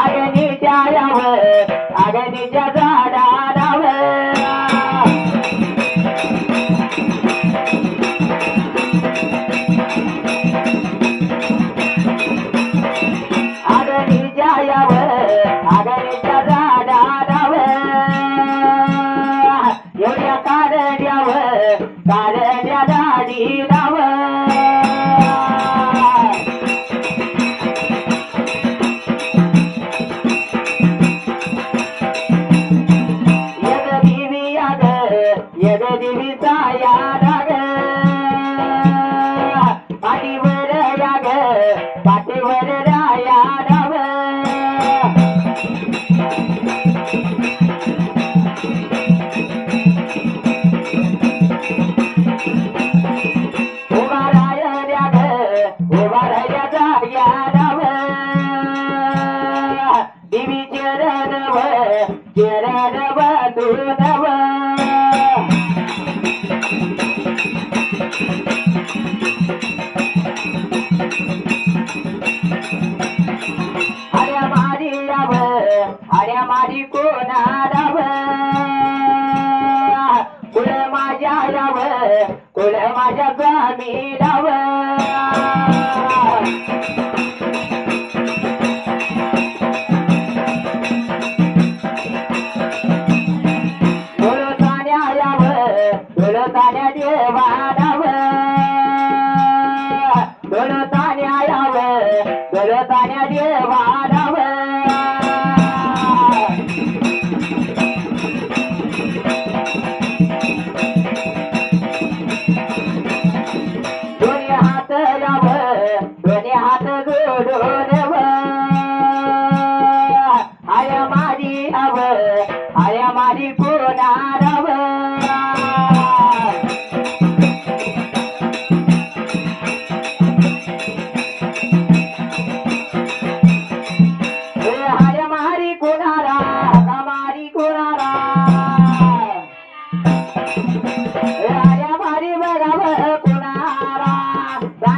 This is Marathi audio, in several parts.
अग्नीच्या यावर अग्नीच्या झाडावर उभा राया जाया राव देवी चरणव चरणव तुनव अरे मारी राव अरे मारी कोणा राव कुळ माझ्या राव कुळ माझ्या स्वामी राव तुळताण्या देवालाव. तुळताण्या याव तुळताण्या देवालाव. दोन्ही हात लाव. दोन्ही हात गोडो.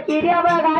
ಕಿರಿಯ ಮಗಳ